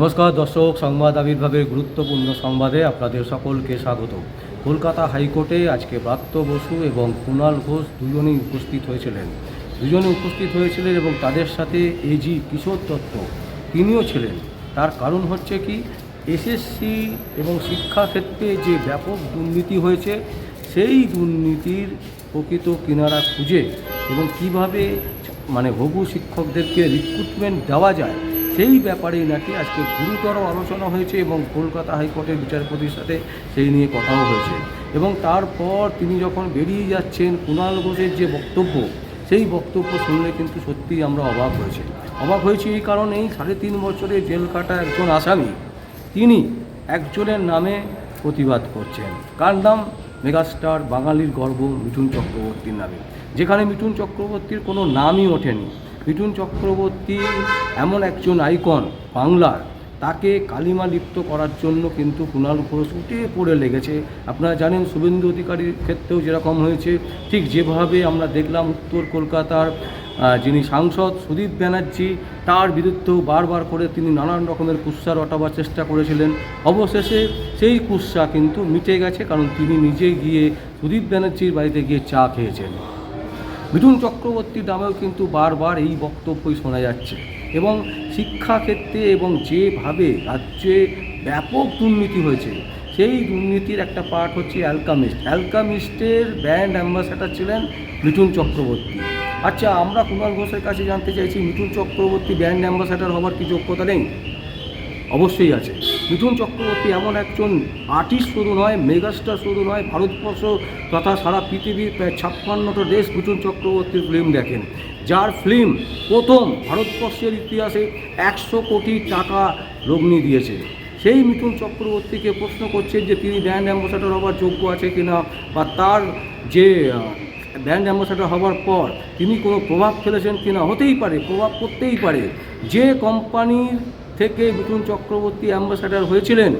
নমস্কার, দর্শক, সংবাদ আবির্ভাবের গুরুত্বপূর্ণ সংবাদে আপনাদের সকলকে স্বাগত। কলকাতা হাইকোর্টে আজকে ব্রাত্য বসু এবং কুণাল ঘোষ দুজনেই উপস্থিত হয়েছিলেন। দুজনে উপস্থিত হয়েছিলেন এবং তাদের সাথে এজি কিশোর দত্ত, তিনিও ছিলেন। তার কারণ হচ্ছে কি এসএসসি এবং শিক্ষাক্ষেত্রে যে ব্যাপক দুর্নীতি হয়েছে, সেই দুর্নীতির প্রকৃত কিনারা খুঁজে এবং কীভাবে মানে হবু শিক্ষকদেরকে রিক্রুটমেন্ট দেওয়া যায় সেই ব্যাপারেই নাকি আজকে গুরুতর আলোচনা হয়েছে এবং কলকাতা হাইকোর্টের বিচারপতির সাথে সেই নিয়ে কথাও হয়েছে। এবং তারপর তিনি যখন বেরিয়ে যাচ্ছেন কুণাল ঘোষের যে বক্তব্য, সেই বক্তব্য শুনলে কিন্তু সত্যিই আমরা অবাক হয়েছি। অবাক হয়েছি এই কারণেই সাড়ে তিন বছরে জেল কাটা একজন আসামি, তিনি একজনের নামে প্রতিবাদ করছেন। কার নাম? মেগাস্টার বাঙালির গর্ব মিঠুন চক্রবর্তীর নামে। যেখানে মিঠুন চক্রবর্তীর কোনো নামই ওঠেনি। মিঠুন চক্রবর্তী এমন একজন আইকন বাংলার। তাকে কালিমা লিপ্ত করার জন্য কিন্তু কুণাল ঘোষ উঠে পড়ে লেগেছে। আপনারা জানেন শুভেন্দু অধিকারীর ক্ষেত্রেও যেরকম হয়েছে, ঠিক যেভাবে আমরা দেখলাম উত্তর কলকাতার যিনি সাংসদ সুদীপ ব্যানার্জি, তার বিরুদ্ধেও বারবার করে তিনি নানান রকমের কুৎসা রটাবার চেষ্টা করেছিলেন। অবশেষে সেই কুৎসা কিন্তু মিটে গেছে, কারণ তিনি নিজে গিয়ে সুদীপ ব্যানার্জির বাড়িতে গিয়ে চা খেয়েছেন। মিঠুন চক্রবর্তীর নামেও কিন্তু বারবার এই বক্তব্যই শোনা যাচ্ছে। এবং শিক্ষাক্ষেত্রে এবং যেভাবে রাজ্যে ব্যাপক দুর্নীতি হয়েছে, সেই দুর্নীতির একটা পার্ট হচ্ছে অ্যালকামিস্ট অ্যালকামিস্টের ব্র্যান্ড অ্যাম্বাসাডার ছিলেন মিঠুন চক্রবর্তী। আচ্ছা আমরা কুমার ঘোষের কাছে জানতে চাইছি মিঠুন চক্রবর্তী ব্র্যান্ড অ্যাম্বাসাডার হওয়ার কি যোগ্যতা নেই? অবশ্যই আছে। মিঠুন চক্রবর্তী এমন একজন আর্টিস্ট শুধু নয় মেগাস্টার শুধু নয়, ভারতবর্ষ তথা সারা পৃথিবীর প্রায় ছাপ্পান্নটা দেশ মিঠুন চক্রবর্তীর ফিল্ম দেখেন। যার ফিল্ম প্রথম ভারতবর্ষের ইতিহাসে একশো কোটি টাকা লগ্নি দিয়েছে। সেই মিঠুন চক্রবর্তীকে প্রশ্ন করছেন যে তিনি ব্র্যান্ড অ্যাম্বাসাডার হওয়ার যোগ্য আছে কিনা বা তার যে ব্র্যান্ড অ্যাম্বাসাডার হওয়ার পর তিনি কোনো প্রভাব ফেলেছেন কিনা? হতেই পারে, প্রভাব পড়তেই পারে। যে কোম্পানির থেকে মিঠুন চক্রবর্তী অ্যাম্বাসাডার হয়েছিলেন,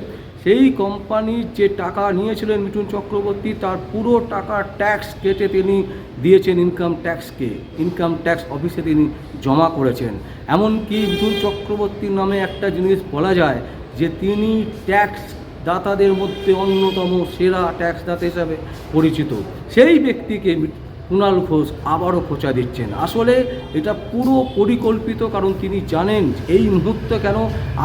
সেই কোম্পানির যে টাকা নিয়েছিলেন মিঠুন চক্রবর্তী, তার পুরো টাকা ট্যাক্স কেটে তিনি দিয়েছেন ইনকাম ট্যাক্সকে ইনকাম ট্যাক্স অফিসে তিনি জমা করেছেন। এমনকি মিঠুন চক্রবর্তীর নামে একটা জিনিস বলা যায় যে তিনি ট্যাক্স দাতাদের মধ্যে অন্যতম সেরা ট্যাক্স দাতা হিসাবে পরিচিত। সেই ব্যক্তিকে কুণাল ঘোষ আবারও খোঁচা দিচ্ছেন। আসলে এটা পুরো পরিকল্পিত, কারণ তিনি জানেন এই মুহূর্তে কেন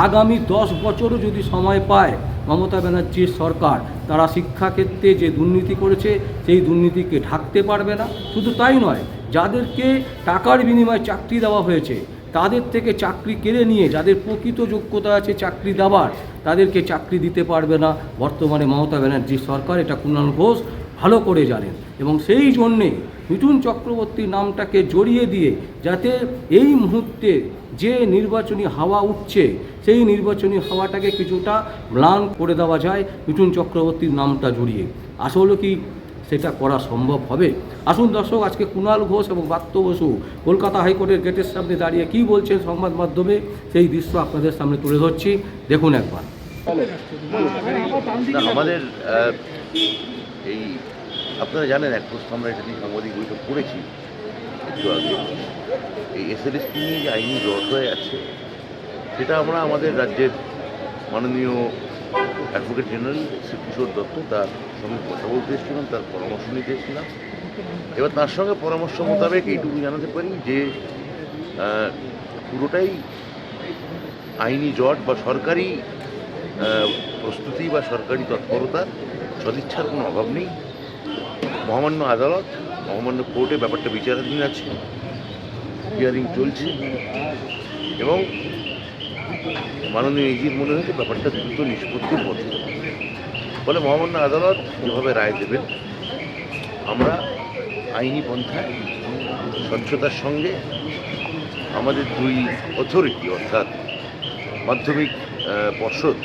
আগামী দশ বছরও যদি সময় পায় মমতা ব্যানার্জির সরকার, তারা শিক্ষাক্ষেত্রে যে দুর্নীতি করেছে, সেই দুর্নীতিকে ঢাকতে পারবে না। শুধু তাই নয়, যাদেরকে টাকার বিনিময়ে চাকরি দেওয়া হয়েছে, তাদের থেকে চাকরি কেড়ে নিয়ে, যাদের প্রকৃত যোগ্যতা আছে চাকরি দেওয়ার তাদেরকে চাকরি দিতে পারবে না। বর্তমানে মমতা ব্যানার্জির সরকার, এটা কুণাল ঘোষ ভালো করে জানেন। এবং সেই জন্যে মিঠুন চক্রবর্তীর নামটাকে জড়িয়ে দিয়ে যাতে এই মুহূর্তে যে নির্বাচনী হাওয়া উঠছে, সেই নির্বাচনী হাওয়াটাকে কিছুটা ম্লান করে দেওয়া যায় মিঠুন চক্রবর্তীর নামটা জড়িয়ে। আসলে কি সেটা করা সম্ভব হবে? আসুন দর্শক, আজকে কুণাল ঘোষ এবং বাত্য বসু কলকাতা হাইকোর্টের গেটের সামনে দাঁড়িয়ে কী বলছেন সংবাদ মাধ্যমে, সেই দৃশ্য আপনাদের সামনে তুলে ধরছি। দেখুন একবার। আমাদের এই আপনারা জানেন, এক প্রশ্ন আমরা এটা নিয়ে সাংবাদিক বৈঠক করেছি একটু আগে। এই এসএলএসপি নিয়ে যে আইনি জট হয়ে আছে, সেটা আমরা আমাদের রাজ্যের মাননীয় অ্যাডভোকেট জেনারেল শ্রী কিশোর দত্ত তার সঙ্গে কথা বলতে এসেছিলাম, তার পরামর্শ নিতে এসেছিলাম। এবার তার সঙ্গে পরামর্শ মোতাবেক এইটুকু জানাতে পারি যে পুরোটাই আইনি জট বা সরকারি প্রস্তুতি বা সরকারি তৎপরতার সদিচ্ছার কোনো অভাব নেই। মহামান্য আদালত, মহামান্য কোর্টে ব্যাপারটা বিচারাধীন আছে, হিয়ারিং চলছে, এবং মাননীয় ইজির মনে হয়েছে ব্যাপারটা দ্রুত নিষ্পত্তির পথে ফলে মহামান্য আদালত যেভাবে রায় দেবেন, আমরা আইনি পন্থায় স্বচ্ছতার সঙ্গে আমাদের দুই অথরিটি অর্থাৎ মাধ্যমিক পর্ষদ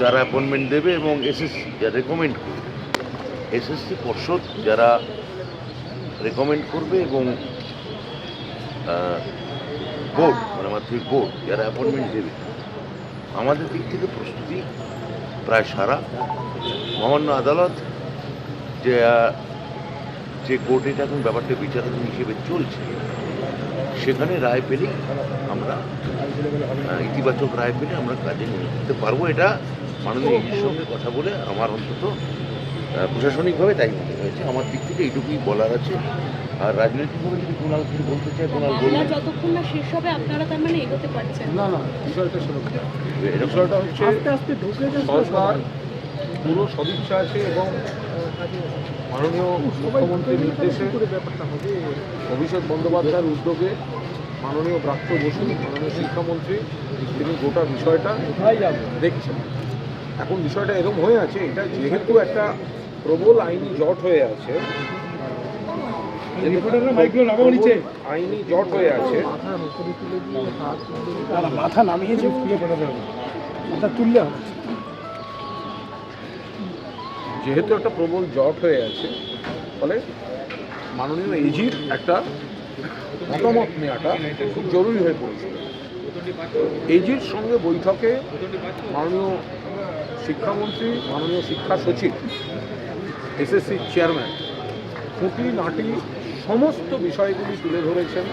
যারা অ্যাপয়েন্টমেন্ট দেবে এবং এসএসসি, যারা রেকমেন্ড করবে এসএসসি পর্ষদ যারা রেকমেন্ড করবে এবং বোর্ড মানে মাধ্যমিক বোর্ড যারা অ্যাপয়েন্টমেন্ট দেবে আমাদের দিক থেকে প্রস্তুতি প্রায় সারা। মহামান্য আদালত যে যে কোর্টে এখন ব্যাপারটা বিচারাধীন হিসেবে চলছে সেখানে রায় পেলেই আমরা ইতিবাচক রায় পেলে আমরা কাজে নিতে পারব। এটা মাননীয় সঙ্গে কথা বলে আমার অন্তত প্রশাসনিকভাবে তাই মনে হয়েছে। আমার দিক থেকে এইটুকুই বলার আছে। আর রাজনৈতিকভাবে যদি কুণাল কিছু বলতে চায় কুণাল মামলা বলবেন। যতক্ষণ না শেষ হবে আপনারা তার মানে এগোতে পারছেন না। না বিষয়টা। এরকম বিষয়টা হচ্ছে সরকার পুরো সদিচ্ছা আছে এবং মাননীয় মুখ্যমন্ত্রীর নির্দেশে অভিষেক বন্দ্যোপাধ্যায়ের উদ্যোগে মাননীয় ব্রাত্য বসু মাননীয় শিক্ষামন্ত্রী তিনি গোটা বিষয়টা দেখছেন। এখন বিষয়টা এরকম হয়ে আছে এটা যেহেতু একটা প্রবল আইনি জট হয়ে আছে আইনি জট হয়ে আছে। মাথা নামিয়েছে মাথা তুললে যেহেতু একটা প্রবল জট হয়ে আছে ফলে মাননীয় এজির একটা মতামত নেওয়াটা খুব জরুরি হয়ে পড়েছিল এজির সঙ্গে বৈঠকে মাননীয় শিক্ষামন্ত্রী, মাননীয় শিক্ষা সচিব, এসএসসি চেয়ারম্যান, খুঁটি, নাটি, সমস্ত বিষয়গুলি তুলে ধরেছেন।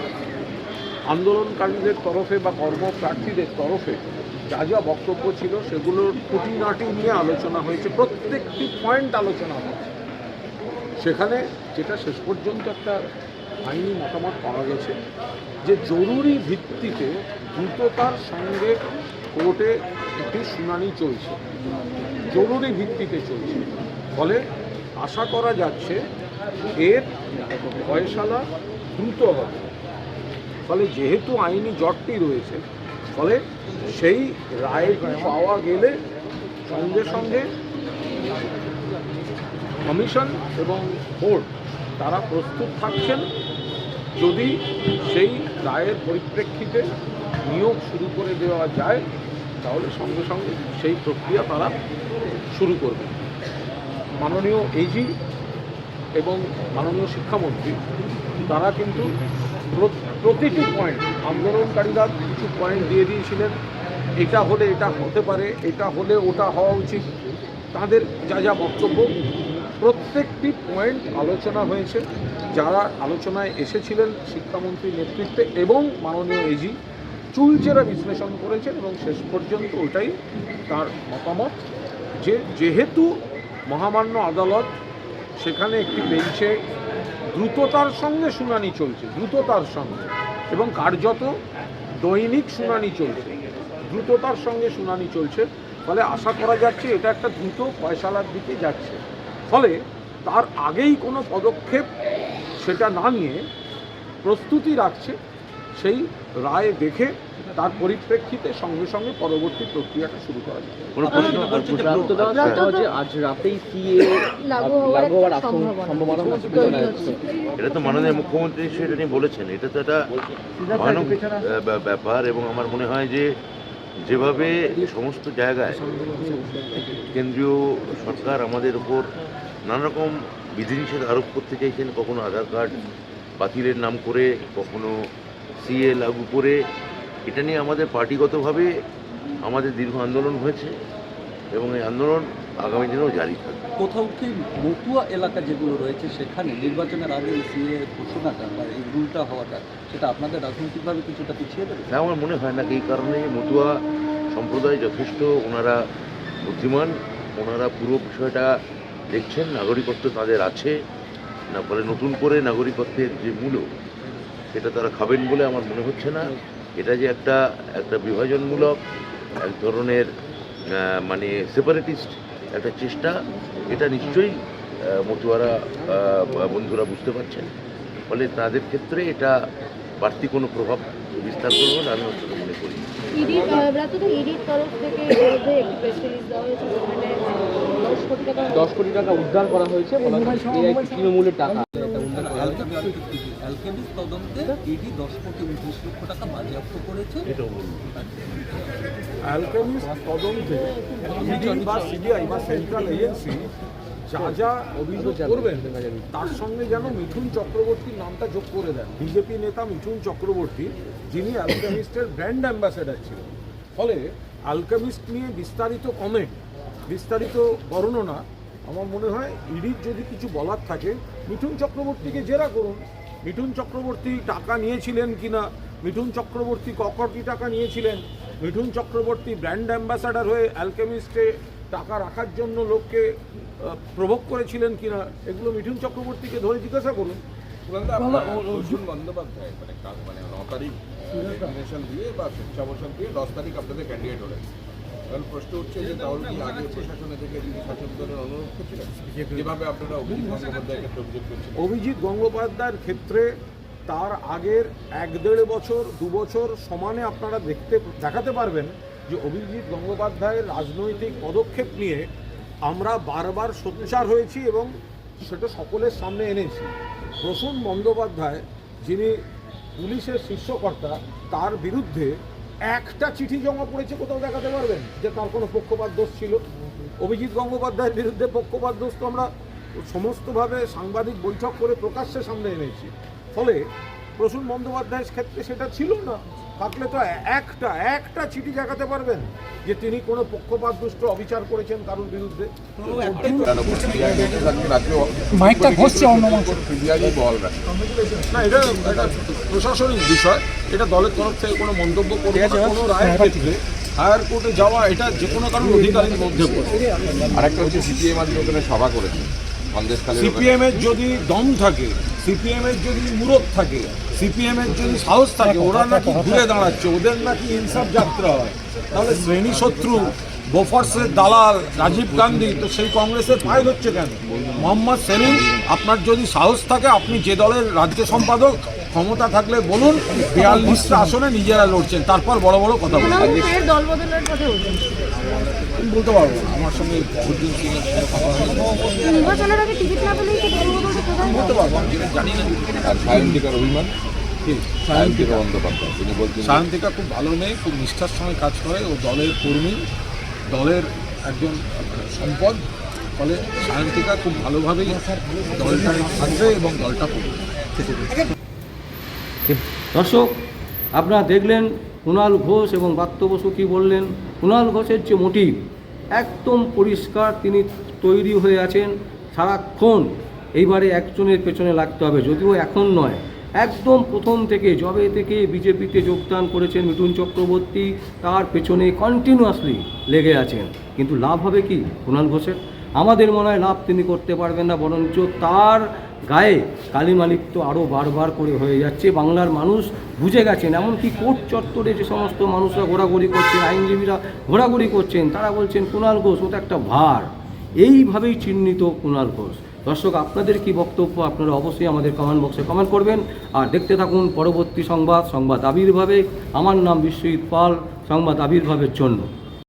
আন্দোলনকারীদের তরফে বা কর্মপ্রার্থীদের তরফে যা যা বক্তব্য ছিল সেগুলোর খুঁটিনাটি নিয়ে আলোচনা হয়েছে, প্রত্যেকটি পয়েন্ট আলোচনা হয়েছে। সেখানে যেটা শেষ পর্যন্ত একটা আইনি মতামত পাওয়া গেছে, যে জরুরি ভিত্তিতে দ্রুততার সঙ্গে কোর্টে একটি শুনানি চলছে, জরুরি ভিত্তিতে চলছে। ফলে আশা করা যাচ্ছে এর ফয়সালা দ্রুত হবে। ফলে যেহেতু আইনি জটটি রয়েছে, ফলে সেই রায় পাওয়া গেলে সঙ্গে সঙ্গে কমিশন এবং বোর্ড তারা প্রস্তুত থাকছেন। যদি সেই রায়ের পরিপ্রেক্ষিতে নিয়োগ শুরু করে দেওয়া যায় তাহলে সঙ্গে সঙ্গে সেই প্রক্রিয়া তারা শুরু করবে। মাননীয় এজি এবং মাননীয় শিক্ষামন্ত্রী, তারা কিন্তু প্রতিটি পয়েন্ট আন্দোলনকারীরা কিছু পয়েন্ট দিয়ে দিয়েছিলেন। এটা হলে এটা হতে পারে, এটা হলে ওটা হওয়া উচিত। তাদের যা যা বক্তব্য, প্রত্যেকটি পয়েন্ট আলোচনা হয়েছে। যারা আলোচনায় এসেছিলেন শিক্ষামন্ত্রীর নেতৃত্বে এবং মাননীয় এজি চুলচেরা বিশ্লেষণ করেছেন এবং শেষ পর্যন্ত ওটাই তার মতামত যে যেহেতু মহামান্য আদালত সেখানে একটি বেঞ্চে দ্রুততার সঙ্গে শুনানি চলছে, দ্রুততার সঙ্গে এবং কার্যত দৈনিক শুনানি চলছে, দ্রুততার সঙ্গে শুনানি চলছে, ফলে আশা করা যাচ্ছে এটা একটা দ্রুত ফয়সালার দিকে যাচ্ছে। ফলে তার আগেই কোনো পদক্ষেপ সেটা না নিয়ে প্রস্তুতি রাখছে, সেই রায় দেখে তার পরিপ্রেক্ষিতে সঙ্গে সঙ্গে পরবর্তী প্রক্রিয়াটা শুরু করা যাবে। কোনো প্রশ্ন? ব্রাত্য দেওয়া আচ্ছা, যে আজ রাতেই সিএ লাগু হওয়ার সম্ভাবনা। এটা তো মাননীয় মুখ্যমন্ত্রী সেটা নিয়ে বলেছেন। এটা তো একটা ভয়ানক ব্যাপার এবং আমার মনে হয় যে যেভাবে সমস্ত জায়গায় কেন্দ্রীয় সরকার আমাদের উপর নানা রকম বিধিনিষেধ আরোপ করতে চাইছেন কখনো আধার কার্ড বাতিলের নাম করে কখনো সিএ লাগু করে এটা নিয়ে আমাদের পার্টিগতভাবে আমাদের দীর্ঘ আন্দোলন হয়েছে এবং এই আন্দোলন আগামী দিনেও জারি থাকবে। কোথাও কি মতুয়া এলাকা যেগুলো রয়েছে সেখানে নির্বাচনের আগে সিএ ঘোষণাটা বা এই রুলটা হওয়াটা সেটা আপনাদের রাজনৈতিকভাবে কিছুটা পিছিয়ে দেবে? না আমার মনে হয় না এই কারণে মতুয়া সম্প্রদায় যথেষ্ট ওনারা বুদ্ধিমান ওনারা পুরো বিষয়টা দেখছেন নাগরিকত্ব তাদের আছে না ফলে নতুন করে নাগরিকত্বের যে মূল্য সেটা তারা খাবেন বলে আমার মনে হচ্ছে না। এটা যে একটা একটা বিভাজনমূলক এক ধরনের মানে সেপারেটিস্ট একটা চেষ্টা এটা নিশ্চয়ই মতুয়ারা বন্ধুরা বুঝতে পারছেন। ফলে তাদের ক্ষেত্রে এটা বাড়তি কোনো প্রভাব বিস্তার করব বলে আমি অন্তত মনে করি। দশ কোটি টাকা দশ কোটি টাকা উদ্ধার করা হয়েছে তৃণমূলের টাকা। যা যা অভিযোগ করবেন, তার সঙ্গে যেন মিঠুন চক্রবর্তীর নামটা যোগ করে দেন। বিজেপি নেতা মিঠুন চক্রবর্তী, যিনি অ্যালকেমিস্টের ব্র্যান্ড অ্যাম্বাসেডার ছিলেন। ফলে অ্যালকেমিস্ট নিয়ে বিস্তারিত কমেন্ট বিস্তারিত বর্ণনা আমার মনে হয় ইডির যদি কিছু বলার থাকে মিঠুন চক্রবর্তীকে জেরা করুন। মিঠুন চক্রবর্তী টাকা নিয়েছিলেন কিনা? মিঠুন চক্রবর্তী ক কোটি টাকা নিয়েছিলেন? মিঠুন চক্রবর্তী ব্র্যান্ড অ্যাম্বাসাডার হয়ে অ্যালকেমিস্টে টাকা রাখার জন্য লোককে প্রভোগ করেছিলেন কিনা? এগুলো মিঠুন চক্রবর্তীকে ধরে জিজ্ঞাসা করুন। অর্জুন বন্দ্যোপাধ্যায় মানে কাজ মানে ন তারিখ দিয়ে বা দিয়ে দশ তারিখ আপনাদের ক্যান্ডিডেট হলেন। এখন প্রশ্ন উঠছে যে তাহলে কি আগে থেকে তিনি শাসক অনুরোধ করছিলেন? যেভাবে আপনারা অভিজিৎ বন্দ্যোপাধ্যায়ের ক্ষেত্রে অভিযোগ করছেন অভিজিৎ গঙ্গোপাধ্যায়ের ক্ষেত্রে তার আগের এক দেড় বছর, দু বছর সমানে আপনারা দেখতে, দেখাতে পারবেন যে অভিজিৎ গঙ্গোপাধ্যায়ের রাজনৈতিক পদক্ষেপ নিয়ে আমরা বারবার সোচ্চার হয়েছি এবং সেটা সকলের সামনে এনেছি। প্রসূন বন্দ্যোপাধ্যায় যিনি পুলিশের শীর্ষকর্তা, তার বিরুদ্ধে একটা চিঠি জমা পড়েছে, কোথাও দেখাতে পারবেন? যে তার কোনো পক্ষপাত দোষ ছিল। অভিজিৎ গঙ্গোপাধ্যায়ের বিরুদ্ধে পক্ষপাত দোষ তো আমরা সমস্তভাবে সাংবাদিক বৈঠক করে প্রকাশ্যে সামনে এনেছি। ফলে প্রসূন বন্দ্যোপাধ্যায়ের ক্ষেত্রে সেটা ছিল না। থাকলে তো একটা একটা চিঠি দেখাতে পারবেন যে তিনি কোনো পক্ষপাত দুষ্ট অবিচার করেছেন কারোর বিরুদ্ধে। না। এটা প্রশাসনিক বিষয়। এটা দলের তরফ থেকে কোনো মন্তব্য করবে না কোনো রায়ের ক্ষেত্রে হায়ার কোর্টে যাওয়া এটা যে কোনো কারোর অধিকারের মধ্যে পড়ে। আরেকটা হচ্ছে সিপিএম আজকে ওখানে সভা করেছে। সন্দেশখালী সিপিএম এর যদি দম থাকে সিপিএম এর যদি মুরত থাকে সিপিএমের যদি সাহস থাকে, ওরা নাকি ঘুরে দাঁড়াচ্ছে, ওদের নাকি ইনসাফ যাত্রা হয়। তাহলে শ্রেণি শত্রু বোফর্সের দালাল, রাজীব গান্ধী, তো সেই কংগ্রেসের পায়ে ধরছে কেন? মোহাম্মদ সেলিম, আপনার যদি সাহস থাকে, আপনি যে দলের রাজ্য সম্পাদক, ক্ষমতা থাকলে বলুন, বিয়াল্লিশটা আসনে নিজেরা লড়ছেন, তারপর বড় বড় কথা বলুন। আমি বলতে পারব না। আমার সঙ্গে অর্জুন সিং এর সঙ্গে কথা নির্বাচনের আগে টিকিট না পেলেই কি দল বদলটা কোথায় বলতে পারব যেটা জানি না। আর সায়ন্তিকার অভিমান? সায়ন্তিকা বন্দ্যোপাধ্যায় তিনি বলছেন সায়ন্তিকা খুব ভালো মেয়ে খুব নিষ্ঠার সঙ্গে কাজ করে ও দলের কর্মী দলের একজন সম্পদ ফলে সায়ন্তিকা খুব ভালোভাবেই দলটায় থাকবে এবং দলটা করবে। দর্শক আপনারা দেখলেন কুণাল ঘোষ এবং বাত্য বসু কী বললেন? কুণাল ঘোষের যে মোটিভ। একদম পরিষ্কার তিনি তৈরি হয়ে আছেন সারাক্ষণ। এইবারে একজনের পেছনে লাগতে হবে, যদিও এখন নয়। একদম প্রথম থেকে জবে থেকে বিজেপিতে যোগদান করেছেন মিঠুন চক্রবর্তী, তার পেছনে কন্টিনিউয়াসলি লেগে আছেন। কিন্তু লাভ হবে কি, কুণাল ঘোষের? আমাদের মনে হয় লাভ তিনি করতে পারবেন না, বরঞ্চ তার গায়ে। কালিমালিপ্ত আরও বারবার করে হয়ে যাচ্ছে। বাংলার মানুষ বুঝে গেছেন, এমনকি কোর্ট চত্বরে যে সমস্ত মানুষরা ঘোরাঘুরি করছেন, আইনজীবীরা ঘোরাঘুরি করছেন, তারা বলছেন কুণাল ঘোষ ও তো একটা ভার। এইভাবেই চিহ্নিত কুণাল ঘোষ। দর্শক, আপনাদের কি বক্তব্য আপনারা অবশ্যই আমাদের কমেন্ট বক্সে কমেন্ট করবেন। আর দেখতে থাকুন পরবর্তী সংবাদ সংবাদ আবির্ভাবে। আমার নাম বিশ্বজিৎ পাল, সংবাদ আবির্ভাবের জন্য।